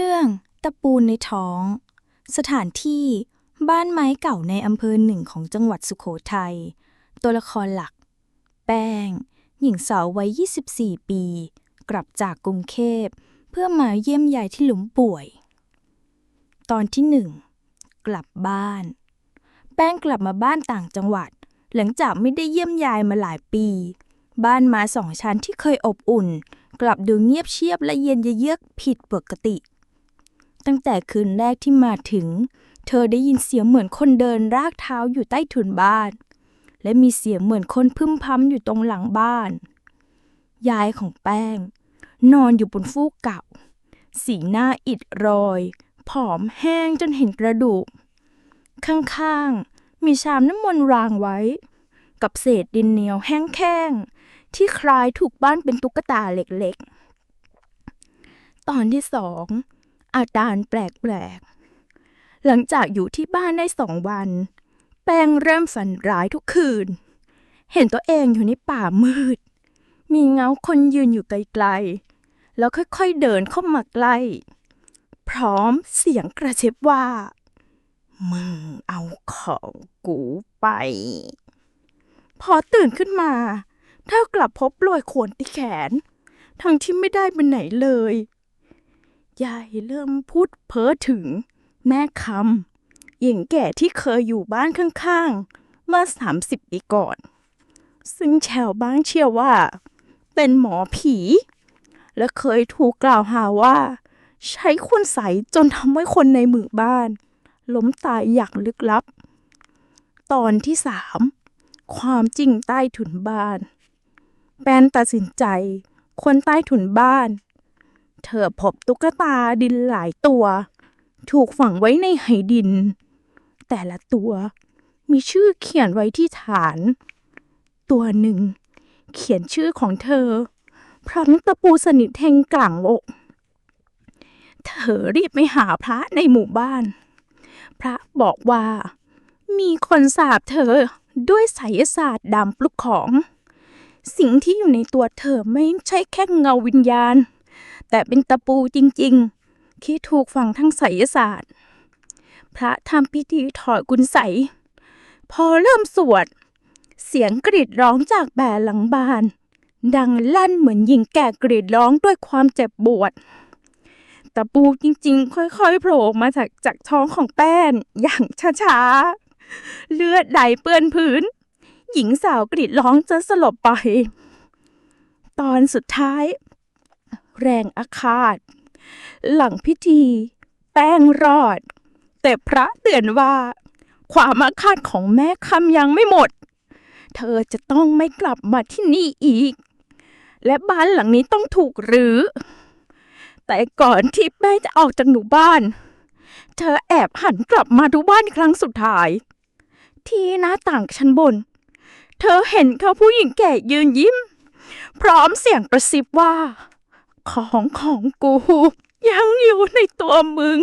เรื่อง ตะปูในท้อง สถานที่ บ้านไม้เก่าในอำเภอหนึ่งของจังหวัดสุโขทัย ตัวละครหลัก แป้ง หญิงสาววัย 24 ปี กลับจากกรุงเทพเพื่อมาเยี่ยมยายที่หลุมป่วย ตอนที่หนึ่ง กลับบ้าน แป้งกลับมาบ้านต่างจังหวัด หลังจากไม่ได้เยี่ยมยายมาหลายปี บ้านม้สองชั้นที่เคยอบอุ่นกลับดูเงียบเชียบและเย็นเยือกผิดปกติ ตั้งแต่คืนแรกที่มาถึง เธอได้ยินเสียงเหมือนคนเดินรากเท้าอยู่ใต้ถุนบ้าน และมีเสียงเหมือนคนพึมพำอยู่ตรงหลังบ้าน ยายของแป้ง นอนอยู่บนฟูกเก่า สีหน้าอิดโรย ผอมแห้งจนเห็นกระดูก ข้างๆ มีชามน้ำมนต์รางไว้ กับเศษดินเหนียวแห้งแข้งที่คล้ายถูกบ้านเป็นตุ๊กตาเล็กๆ ตอนที่สอง อาการแปลกๆ หลังจากอยู่ที่บ้านได้สองวัน แป้งเริ่มฝันร้ายทุกคืน เห็นตัวเองอยู่ในป่ามืด มีเงาคนยืนอยู่ไกลๆ แล้วค่อยๆเดินเข้ามาใกล้ พร้อมเสียงกระชิบว่า มึงเอาของกูไป พอตื่นขึ้นมาเธอกลับพบรอยขวนที่แขน ทั้งที่ไม่ได้ไปไหนเลย ยายเริ่มพูดเพ้อถึงแม่คำหญิงแก่ที่เคยอยู่บ้านข้างๆ เมื่อสามสิบปีก่อน ซึ่งชาวบ้านเชื่อว่า เป็นหมอผี และเคยถูกกล่าวหาว่า ใช้คุณใสจนทำให้คนในหมู่บ้าน ล้มตายอย่างลึกลับ ตอนที่สามความจริงใต้ถุนบ้าน แปนตัดสินใจ คนใต้ถุนบ้าน เธอพบตุ๊กตาดินหลายตัว ถูกฝังไว้ในไหดิน แต่ละตัวมีชื่อเขียนไว้ที่ฐาน ตัวหนึ่ง เขียนชื่อของเธอ พร้อมตะปูสนิทแทงกลางอก เธอรีบไปหาพระในหมู่บ้าน พระบอกว่า มีคนสาบเธอด้วยไสยศาสตร์ดำปลุกของ สิ่งที่อยู่ในตัวเธอไม่ใช่แค่เงาวิญญาณ แต่เป็นตะปูจริงๆ ที่ถูกฝังทั้งไสยศาสตร์ พระทำพิธีถอดกุญไส พอเริ่มสวด เสียงกรีดร้องจากแบ่หลังบาน ดังลั่นเหมือนหญิงแก่กรีดร้องด้วยความเจ็บปวด ตะปูจริงๆ ค่อยๆ โผล่ออกมาจากจากท้องของแป้นอย่างช้าๆ เลือดไหลเปื้อนพื้น หญิงสาวกรีดร้องจนสลบไป ตอนสุดท้าย แรงอาฆาต หลังพิธี แป้งรอด แต่พระเตือนว่า ความอาฆาตของแม่คำยังไม่หมด เธอจะต้องไม่กลับมาที่นี่อีก และบ้านหลังนี้ต้องถูกรื้อแต่ก่อนที่แม่จะออกจากหมู่บ้าน เธอแอบหันกลับมาดูบ้านครั้งสุดท้าย ที่หน้าต่างชั้นบน เธอเห็นเขาผู้หญิงแก่ยืนยิ้ม พร้อมเสียงกระซิบว่า ของของกู ยังอยู่ในตัวมึง